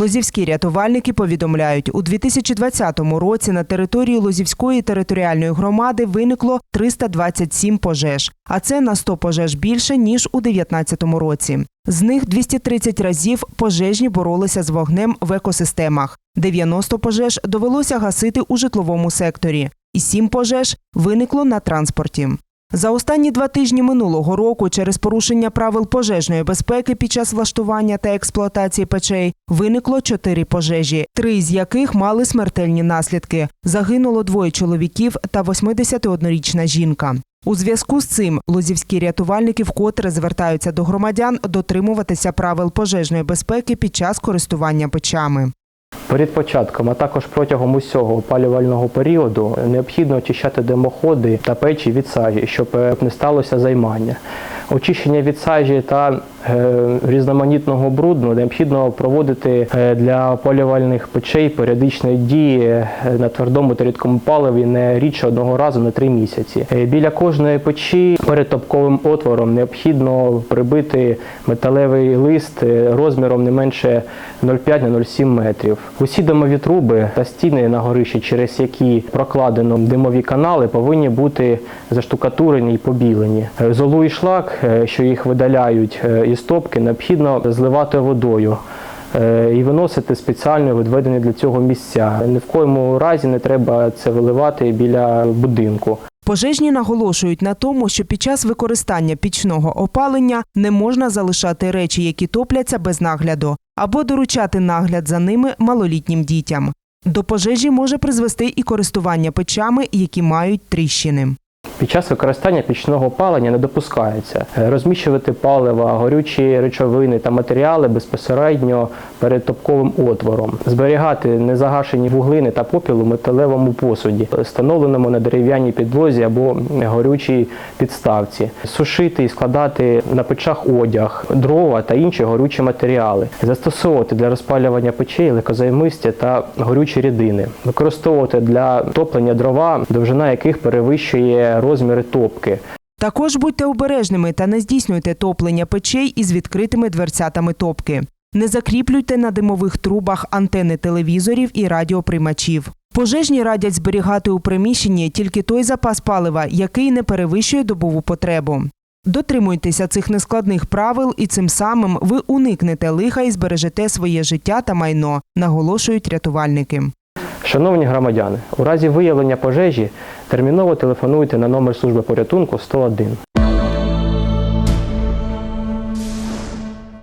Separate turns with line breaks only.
Лозівські рятувальники повідомляють, у 2020 році на території Лозівської територіальної громади виникло 327 пожеж, а це на 100 пожеж більше ніж у 2019 році. З них 230 разів пожежні боролися з вогнем в екосистемах. 90 пожеж довелося гасити у житловому секторі, і 7 пожеж виникло на транспорті. За останні два тижні минулого року через порушення правил пожежної безпеки під час влаштування та експлуатації печей виникло чотири пожежі, три з яких мали смертельні наслідки. Загинуло двоє чоловіків та 81-річна жінка. У зв'язку з цим лозівські рятувальники вкотре звертаються до громадян дотримуватися правил пожежної безпеки під час користування печами.
Перед початком, а також протягом усього опалювального періоду необхідно очищати димоходи та печі від сажі, щоб е, не сталося займання. Очищення від сажі та е, різноманітного бруду необхідно проводити е, для опалювальних печей періодичної дії е, на твердому та рідкому паливі не рідше одного разу на три місяці. Біля кожної печі перед топковим отвором необхідно прибити металевий лист розміром не менше 0,5 на 0,7 метрів. Усі димові труби та стіни на горищі, через які прокладено димові канали, повинні бути заштукатурені і побілені. Золу і шлак, що їх видаляють е, із топки, необхідно зливати водою. е, І виносити спеціально відведені для цього місця. Ні в коєму разі не треба це виливати біля будинку.
Пожежні наголошують на тому, що під час використання пічного опалення не можна залишати речі, які топляться без нагляду, або доручати нагляд за ними малолітнім дітям. До пожежі може призвести і користування печами, які мають тріщини.
Під час використання пічного опалення не допускається. Е, розміщувати палива, горючі речовини та матеріали безпосередньо перед топковим отвором, зберігати незагашені вуглини та попіл у металевому посуді, встановленому на дерев'яній підлозі або горючій підставці, сушити і складати на печах одяг, дрова та інші горючі матеріали, застосовувати для розпалювання печей легкозаймисті та горючі рідини, використовувати для топлення дрова, довжина яких перевищує розміри топки.
Також будьте обережними та не здійснюйте топлення печей із відкритими дверцятами топки. Не закріплюйте на димових трубах антени телевізорів і радіоприймачів. Пожежні радять зберігати у приміщенні тільки той запас палива, який не перевищує добову потребу. Дотримуйтеся цих нескладних правил, і цим самим ви уникнете лиха і збережете своє життя та майно, наголошують рятувальники.
Шановні громадяни, у разі виявлення пожежі терміново телефонуйте на номер служби порятунку 101.